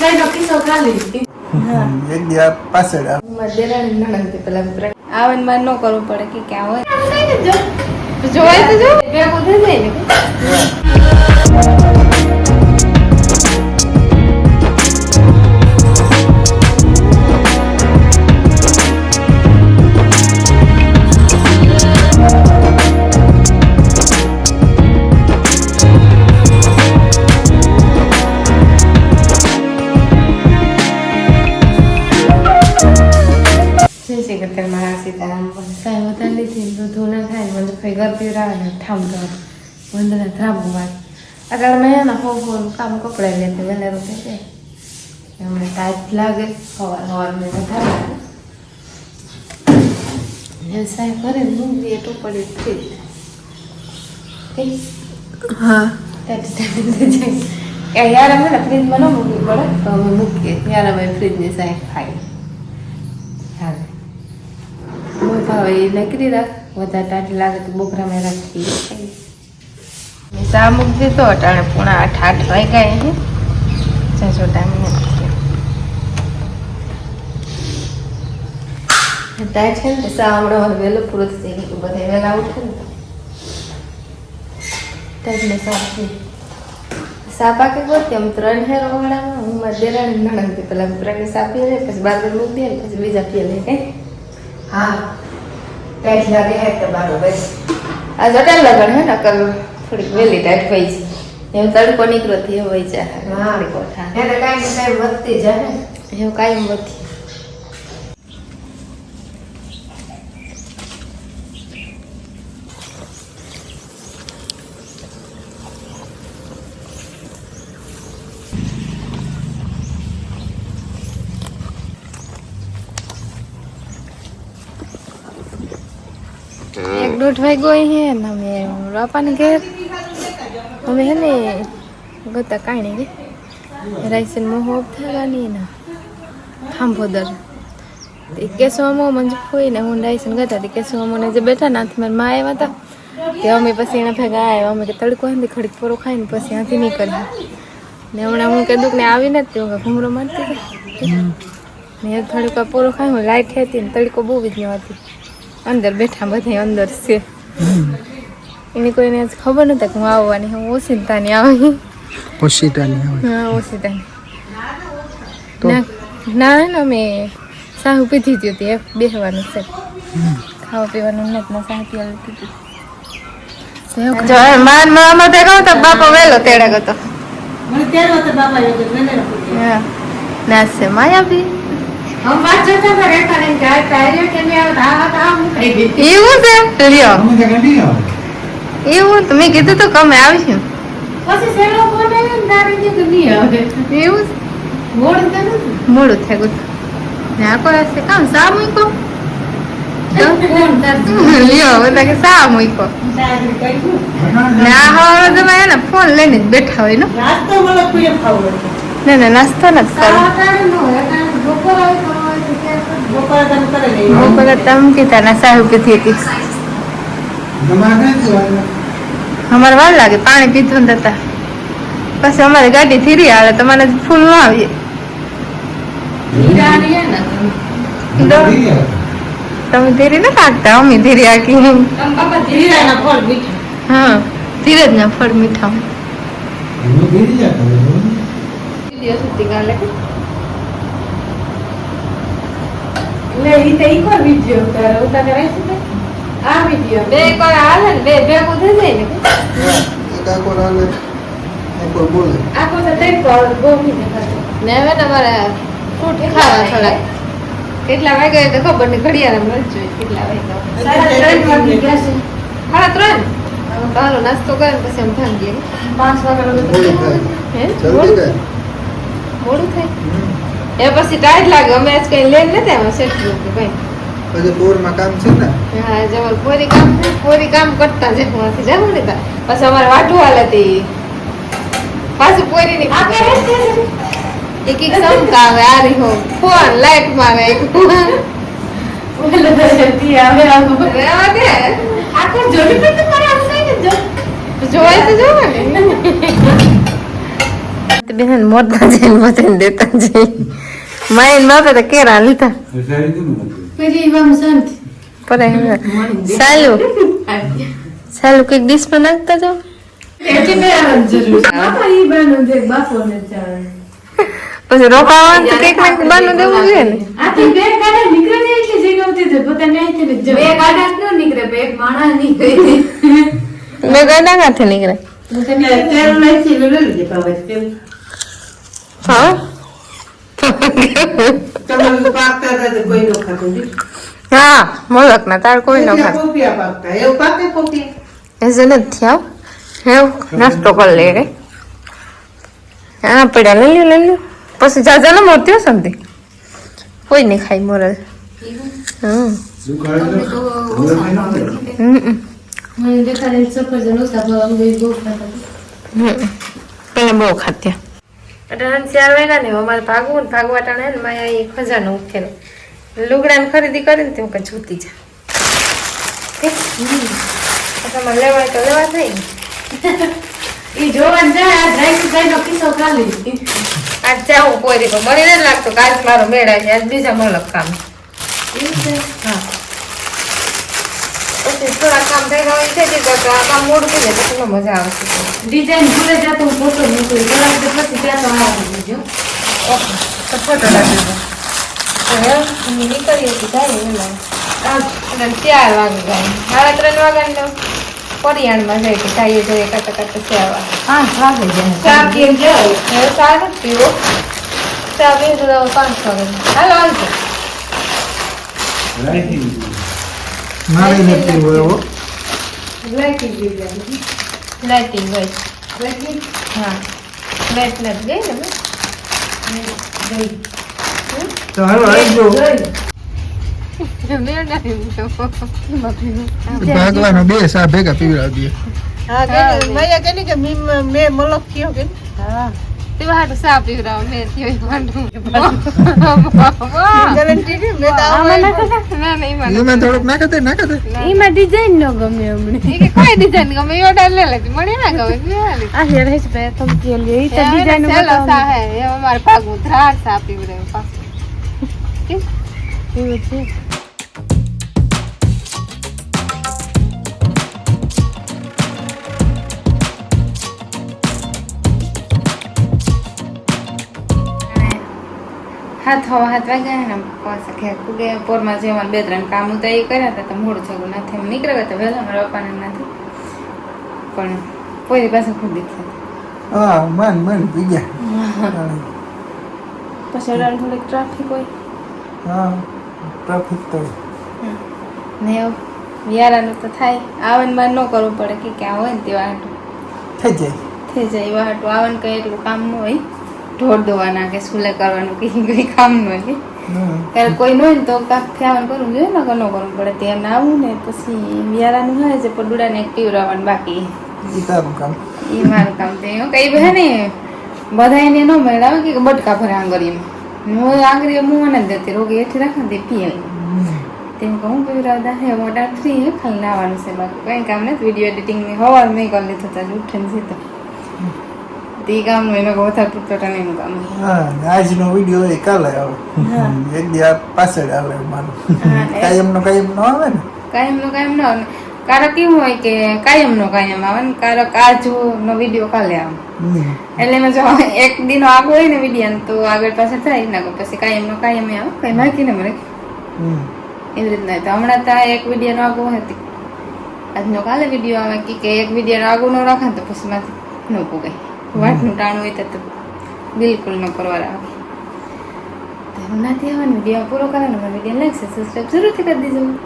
કઈ નક્કી છો ખાલી એક દિવસ પાછળ દેરાણી નણંદ તે પેલા આવે ને મારે ન કરવું પડે કે ક્યાં હોય. જોવાય તો જો. ભેગું થઈ જાય ને. જય શ્રી કૃષ્ણ મારા સીતારામ સાહેબ વધારે લીધી દૂધ ના થાય મને કઈ ગરબી રાવે ને ઠામ તો વંદના ધ્રાબુ વાત આગળ મેં એના હો કામ કપડા લેતે થઈ જાય એમણે ટાઈટ લાગે સવાર સવાર મેં વધારે સાહેબ કરે ને મૂકી એ ટોપડી થઈ હા. યાર અમે ફ્રીજમાં ન મૂકવી પડે. તો અમે મૂકીએ. યાર અમે ફ્રીજની સાહેબ ખાઈ હાલે મોય ભાવે એ નકરી રાખ. વધારે ટાઢી લાગે તો બોકરામાં રાખી સા મૂકી દીધો અટાણે પૂણા આઠ આઠ વાગ્યા હે. છો ટાઈમ ટાઈટ છે ને સા હમણાં વહેલો પૂરો થઈ ગયો બધા વહેલા ઉઠે ને. ટાઈટને સાચી સાપા કે ગોતી? આમ ત્રણ હેર વાળામાં હું મારા દેરાણી નણંદ પેલા ત્રણ સાપી લે પછી બાર મૂકી દે પછી બીજા પીએ લે. હા. ટાઈટ લાગે હે તો બારો બસ? આ જટા લગણ હે ને કલ થોડીક વેલી ટાઈટ થઈ છે. એવું તડકો નીકળો થી હોય છે. હા. કોઠા ઓઠા કાઈ કાંઈ ને કાંઈ વધતી જાય એવું કાઈ વધી એક દોઢ વાગ્યો હે ને અમે રાપાને ઘેર. અમે હે ને ગતા કાંઈ ગે રાઈસન મોહો થવાની ને ખાંભોદર તે કેસોમો મંજ ફોઈ ને હું રાઈસન ગતા તે કેસોમો ને જે બેઠા ના મારા મા આવ્યા હતા તે અમે પછી એના ભેગા આવ્યા અમે કે તડકો હતી ખડીક પોરો ખાઈને પછી અહીંથી નીકળી ને હમણાં હું કીધું કે ને આવીને જ તેવું ઘૂમરો મારતી હતી ને થોડીક પોરો ખાઈ લાઈટ હતી ને તડકો બહુ જ ન હતી. અંદર બેઠા બધા અંદર છે. એની કોઈને આજ ખબર નતા કે હું આવવાની હું ઓસિંતાની આવી. ઓશિતાની આવે. હા ઓસિતાની તો? ના ના અમે સાહુ પીધી હતી હતી બેસવાનું છે. ખાવા પીવાનું નથી ના સાહુ પીવાનું પીધી જો માન મામા તે કહું તો બાપા વેલો તેડે ગયો તો. બાપા એ કીધું, "વેલે હા. ના છે માયા બી એવું છે? લ્યો. એવું? તો મેં કીધું તો કમે આવીશું. પછી ફોન આવ્યો ને તારે કીધું નહીં આવે. એવું મોડું નથી. મોડું થઈ ને આ કોઈ હશે? કામ સા મૂકો. લ્યો બધા કે સા મૂકો. ને આ હવારે તમે એને ફોન લઈને જ બેઠા હોય ને. નાસ્તો ના. ને ને નાસ્તો નથી કરો તો તો તો બપોરે તમે કીધા ના સાહેબ હતી. આવે? અમારે વાર લાગે પાણી પીધું હતા પછી અમારી ગાડી ધીરી આવે તમારે ફૂલ ન આવીએ. હે. તમે ધીરી ન કાઢતા અમે ધીરી આખી. હા ધીરજ ના ફળ મીઠા. જતા હોય. દિવસ સુધી ગાલે લે, ઈ તો ઈ કોણ વીડિયો ઉતારે? ઉતારે રાખ્યું તે? આ વીડિયો. બે કોઈ હાલે ને બે ભેગું થઈ જાય ને એક આખો રાલે, આખો બોલે. આખો તો તડકો આવે, બહુ નહીં દેખાતો. ને હવે તમારે ફ્રૂટ ખાવા થોડાક કેટલા વાગે તો ખબર ને ઘડિયાળ મળજો કેટલા વાગે સાડા ત્રણ વાગી ગયા છે. સાડા ત્રણ તો હાલો નાસ્તો કરે ને પછી અમે ભાંગીએ પાંચ વાગ્યા લગી મોડું થાય. હે મોડું થાય. એ પછી ટાઈટ લાગે અમે આજ કઈ લેન નથી અમે સેટ કે ભાઈ. પછી બોરમાં કામ છે ને? હા જમર પોરી કામ પોરી કામ કરતા જ માંથી જાવું ને તા. પછી અમારે વાટું હાલે હતી પાછું પોરી ની? એક એક સમતા આવે આ રહી હો ફોન લાઈટ મારે. એક તો આખો જોડી પર તો મારે આવું નહીં ને, તો બેન મોટા જઈને બધાને દેતા જઈ મારી બાપે તો કેરા લીધા પેલી વામ શાંતિ પર સાલું સાલું કંઈક ડીશમાં નાખતા જાઓ. પછી રોકાવાનું તો કંઈક ને બાનું દેવું જોઈએ ને મેં બે ગાડા ન નીકળે બે માણસ નીકળે મેં ગયેલા કાંથી નીકળે હા? હા મોલક ના તાર કોઈ ન એસે નથી આવ હેવ નાસ્તો કરી લે રે. હા પડ્યા. લઈ લ્યો લઈ લ્યો. પછી જાજા ન મોતી હો કોઈ નહીં ખાઈ મોરલ. ખાતા. હમ. પેલા બહુ ખાત્યા અઢાર ચાર વાગ્યા ને અમારે ભાગવું ને ભાગવા ટાણે ને માયા એ ખજાનો ઉઠેલો. લુગડાને ખરીદી કરીને તે કંઈ જોતી જા તમારે લેવાય તો લેવા થાય ને. ઈ જોવા જાય આ જાય જાય નો કિસ્સો ખાલી. આજ જાવું કોઈ રીતે મને નથી લાગતું કે મારો મેળા છે આજ બીજા મલક કામ હા. થોડા કામ થઈ ગયા હોય છે તે તો આ કામ મોડું થઈ જાય તો મજા આવશે ડિઝાઇન ભૂલે જતો હું ફોટો મૂકું. કલાક તો પછી ત્યાં તો આવવાનું જો ઓકે તો ફોટો રાખી દો. હવે નીકળીએ તો જાય વેલા અને ચાર વાગે જાય. સાડા ત્રણ વાગ્યા પરિયાણમાં જાય કે ખાઈએ જોઈએ કાંટા કાંટા ચાર પાંચ વાગે જાય ચા પીએ જાય? ચા નથી પીવો ચા પીએ તો પાંચ વાગે. હાલો આવજો મારે નથી હોય એવો લાઇટિંગ હોય. હા. લાઇટ નથી. ગઈ તો હાલો આવજો ભાગવાનો બે સા ભેગા પીવડાવી દઈએ. તેવા હાટુ ચા પીવડાવો મેં થયો માંડું ના ના થોડુંક નાખે દે એમાં ડિઝાઇન નો ગમે અમને કે કોઈ ડિઝાઇન ગમે એ ઓર્ડર લે લેતી મને ના ગમે આ હેર હેસ પે તમ કે લે ઈ તો ડિઝાઇન હવે ચાલો સા હે એ અમારે ભાગવું ધ્રાડ સા પીવડાવે પાછું કેમ? એવું છે હાથ હવા હાથ વાગ્યા ને પાછા ઘેર કુગે પોરમાં જેવા બે ત્રણ કામ હતા એ કર્યા હતા તો મોડું થયું નથી એમ નીકળ્યા હતા વહેલા મારા પપ્પાને નથી. પણ કોઈ પાસે ખુદી દીખ્યા હા મન મન પી ગયા પછી અડાડ થોડીક ટ્રાફિક હોય. હા ટ્રાફિક તો ને એવું યારાનું તો થાય. આવન બાર ન કરવું પડે કે ક્યાં હોય ને તેવા હાટું થઈ જાય. થઈ જાય એવા હાટું આવન કઈ એટલું કામ ન હોય. ઢોર ધોવાના કે સુલે કરવાનું કે કઈ કામ ન હોય. ત્યારે કોઈ ન હોય ને તો કાંક આવવાનું કરવું જોઈએ ને ન કરવું પડે ત્યાં ના આવું ને પછી વિયારાનું હોય છે પણ ડુડાને એક પીવડાવવાનું બાકી. એ તારું કામ. એ મારું કામ તે એવું કઈ બે ને બધા એને ન મેળાવે કે બટકા ભરે આંગળીમાં. હું આંગળી હું મને જ દેતી રોગી એઠી રાખે તે પીએ. તેમ કહું પીવડાવતા હે મોટા થ્રી હે ખાલી નાવાનું છે બાકી. કઈ કામ નથી વીડિયો એડિટિંગની હવાર મેં કરી લીધું હતા ઉઠીને સીધો તે કામ એનો વધારે પૂરતો ટાઈમ કામ હા આજનો વીડિયો એ કાલે આવે. એક દી પાછળ આવે મારું હા, કાયમ નો કાયમ નો આવે ને? કાયમ નો કાયમ ન આવે. કારક કેવું હોય કે કાયમ નો કાયમ આવે ને કારક આજુ નો વીડિયો કાલે આવે. એટલે એમાં જો એક દીનો આગળ હોય ને વીડિયો તો આગળ પાછળ થાય ના પછી કાયમ નો કાયમ એ આવે. કઈ માહિતી ને મને. એવી રીતના તો હમણાં તો આ એક વીડિયો નો આગળ હતી. આજનો કાલે વીડિયો આવે કે કે એક વીડિયો આગો નો રાખે ને તો પછી માંથી ન પોગાય વાટનું ટાણું હોય તો બિલકુલ ન કરવા હમણાંથી આવે ને વીડિયો પૂરો કરે ને વીડિયો લાગશે સબસ્ક્રાઈબ જરૂરથી કરી દીજો.